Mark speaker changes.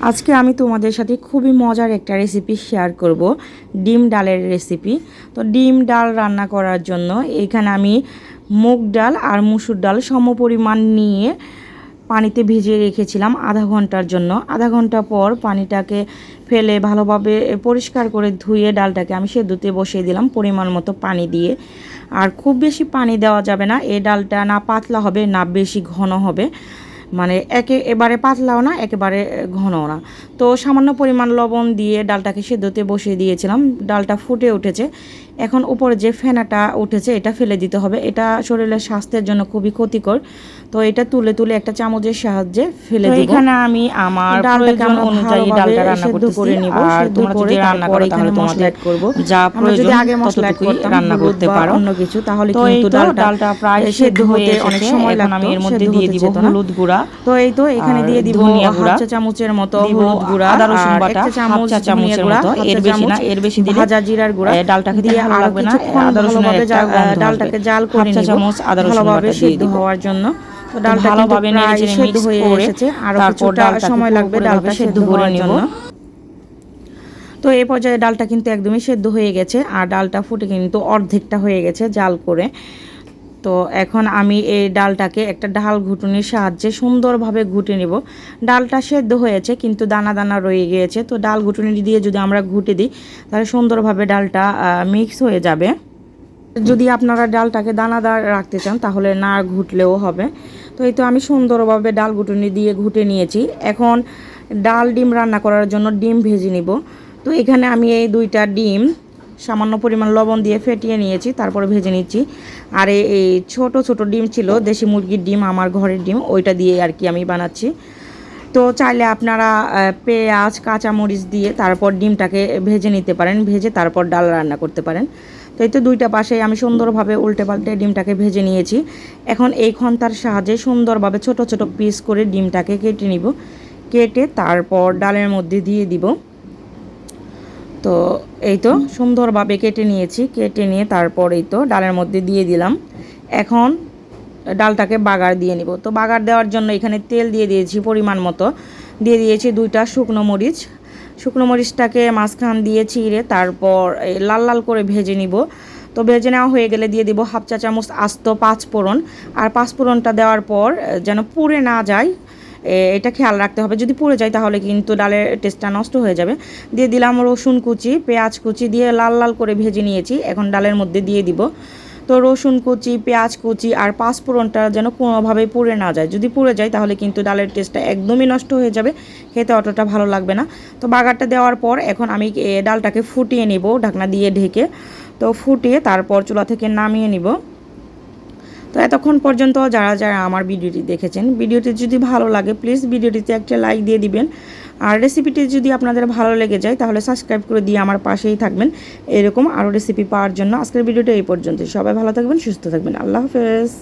Speaker 1: আজকে আমি তোমাদের সাথে খুবই মজার একটা রেসিপি শেয়ার করব, ডিম ডালের রেসিপি তো ডিম ডাল রান্না করার জন্য এখানে আমি মুগ ডাল আর মুসুর ডাল সমপরিমাণ নিয়ে পানিতে ভিজিয়ে রেখেছিলাম আধা ঘণ্টার জন্য। আধা ঘণ্টা পর পানিটাকে ফেলে ভালোভাবে পরিষ্কার করে ধুয়ে ডালটাকে আমি সেদ্ধতে বসিয়ে দিলাম পরিমাণ মতো পানি দিয়ে। আর খুব বেশি পানি দেওয়া যাবে না, এ ডালটা না পাতলা হবে, না বেশি ঘন হবে। মানে একে এবারে পাতলাও না একেবারে ঘনও না। তো সামান্য পরিমাণ লবণ দিয়ে ডালটাকে সেদ্ধতে বসিয়ে দিয়েছিলাম ডালটা ফুটে উঠেছে। এখন উপরে যে ফেনাটা উঠেছে এটা ফেলে দিতে হবে। এটা শরীরের স্বাস্থ্যের জন্য খুবই ক্ষতিকর। তো এটা তুলে তুলে একটা চামচের সাহায্যে ফেলে দিব। এখানে আমি আমার প্রয়োজন অনুযায়ী ডালটা রান্না করতেছি।
Speaker 2: করে নিব।
Speaker 1: আর তোমরা যদি রান্না করো তাহলে
Speaker 2: মশলা add করব।
Speaker 1: যা প্রয়োজন
Speaker 2: আগে মশলা
Speaker 1: ততটুকুই
Speaker 2: করতাম,
Speaker 1: রান্না করতে পারো।
Speaker 2: অন্য কিছু, তাহলে কিন্তু ডালটা
Speaker 1: ডালটা প্রায়
Speaker 2: সেদ্ধ হতে
Speaker 1: অনেক সময় লাগতো
Speaker 2: আমি এর মধ্যে দিয়ে দিব হলুদ গুঁড়া।
Speaker 1: তো এই তো এখানে দিয়ে দিব হাফ চা চামচের মতো হলুদ গুঁড়া
Speaker 2: আদা রসুন বাটা,
Speaker 1: চা
Speaker 2: হাফ
Speaker 1: চামচ
Speaker 2: চা চামচের মতো, এর বেশি না, এর বেশি দিলে,
Speaker 1: ভাজা জিরার গুঁড়া
Speaker 2: এ,
Speaker 1: দিয়ে
Speaker 2: ভালো লাগবে না, আদা রসুনের
Speaker 1: ডালটাকে জাল করে
Speaker 2: চা
Speaker 1: নিব
Speaker 2: চামচ আদা রসুন বাটা
Speaker 1: সিদ্ধ হওয়ার জন্য। ডালটা
Speaker 2: ভালোভাবে নেড়ে
Speaker 1: সেদ্ধ হয়ে এসেছে
Speaker 2: আরও
Speaker 1: কিছুটা সময় লাগবে ডালটা সেদ্ধ
Speaker 2: করে নিব।
Speaker 1: তো এই পর্যায়ে ডালটা কিন্তু একদমই সেদ্ধ হয়ে গেছে আর ডালটা ফুটে কিন্তু অর্ধেকটা হয়ে গেছে জাল করে। তো এখন আমি এই ডালটাকে একটা ডাল ঘুটুনির সাহায্যে সুন্দরভাবে ঘুটে নিব। ডালটা সেদ্ধ হয়েছে, কিন্তু দানা দানা রয়ে গিয়েছে। তো ডাল ঘুটুনি দিয়ে যদি আমরা ঘুটে দিই, তাহলে সুন্দরভাবে ডালটা মিক্স হয়ে যাবে। যদি আপনারা ডালটাকে দানাদার রাখতে চান, তাহলে না ঘুটলেও হবে। তো এই তো আমি সুন্দরভাবে ডাল ঘুটুনি দিয়ে ঘুটে নিয়েছি। এখন ডাল ডিম রান্না করার জন্য ডিম ভেজে নিব। তো এখানে আমি এই দুইটা ডিম সামান্য পরিমাণ লবণ দিয়ে ফেটিয়ে নিয়েছি, তারপরে ভেজে নিচ্ছি। আর এই- ছোট ছোট ডিম ছিল, দেশি মুরগির ডিম, আমার ঘরের ডিম, ওইটা দিয়ে আর কি আমি বানাচ্ছি। তো চাইলে আপনারা পেঁয়াজ, কাঁচামরিচ দিয়ে তারপর ডিমটাকে ভেজে নিতে পারেন, ভেজে তারপর ডাল রান্না করতে পারেন। তো এই তো দুইটা পাশে আমি সুন্দরভাবে উল্টে পাল্টে ডিমটাকে ভেজে নিয়েছি। এখন এই খন্তার সাহায্যে সুন্দরভাবে ছোট ছোট পিস করে ডিমটাকে কেটে নিব। কেটে তারপর ডালের মধ্যে দিয়ে দিব। তো এই তো সুন্দরভাবে কেটে নিয়েছি, কেটে নিয়ে তারপর এই তো ডালের মধ্যে দিয়ে দিলাম। এখন ডালটাকে বাগার দিয়ে নিব। তো বাগার দেওয়ার জন্য এখানে তেল দিয়ে দিয়েছি পরিমাণ মতো। দিয়ে দিয়েছি দুইটা শুকনো মরিচ। শুকনো মরিচটাকে মাঝখান দিয়ে চিড়ে তারপর লাল লাল করে ভেজে নিব। তো ভেজে নেওয়া হয়ে গেলে দিয়ে দিব হাফ চা চামচ আস্ত পাঁচ ফোড়ন আর পাঁচ ফোড়নটা দেওয়ার পর যেন পুড়ে না যায় এটা খেয়াল রাখতে হবে। যদি পুড়ে যায় তাহলে কিন্তু ডালের টেস্টটা নষ্ট হয়ে যাবে। দিয়ে দিলাম রসুন কুচি, পেঁয়াজ কুচি দিয়ে লাল লাল করে ভেজে নিয়েছি। এখন ডালের মধ্যে দিয়ে দিব। তো রসুন কুচি, পেঁয়াজ কুচি আর পাঁচফোড়নটা যেন কোনোভাবেই পুড়ে না যায়। যদি পুড়ে যায় তাহলে কিন্তু ডালের টেস্টটা একদমই নষ্ট হয়ে যাবে। খেতে অতটা ভালো লাগবে না। তো বাগারটা দেওয়ার পর এখন আমি ডালটাকে ফুটিয়ে নিব। ঢাকনা দিয়ে ঢেকে। তো ফুটিয়ে তারপর চুলা থেকে নামিয়ে নিব। তো এতক্ষণ পর্যন্ত যারা যারা আমার ভিডিওটি দেখেছেন, ভিডিওটি যদি ভালো লাগে প্লিজ ভিডিওটিতে একটা লাইক দিয়ে দিবেন। আর রেসিপিটি যদি আপনাদের ভালো লেগে যায়, তাহলে সাবস্ক্রাইব করে দিয়ে আমার পাশেই থাকবেন। এরকম আরও রেসিপি পাওয়ার জন্য আজকের ভিডিওটা এই পর্যন্ত সবাই ভালো থাকবেন, সুস্থ থাকবেন। আল্লাহ হাফেজ।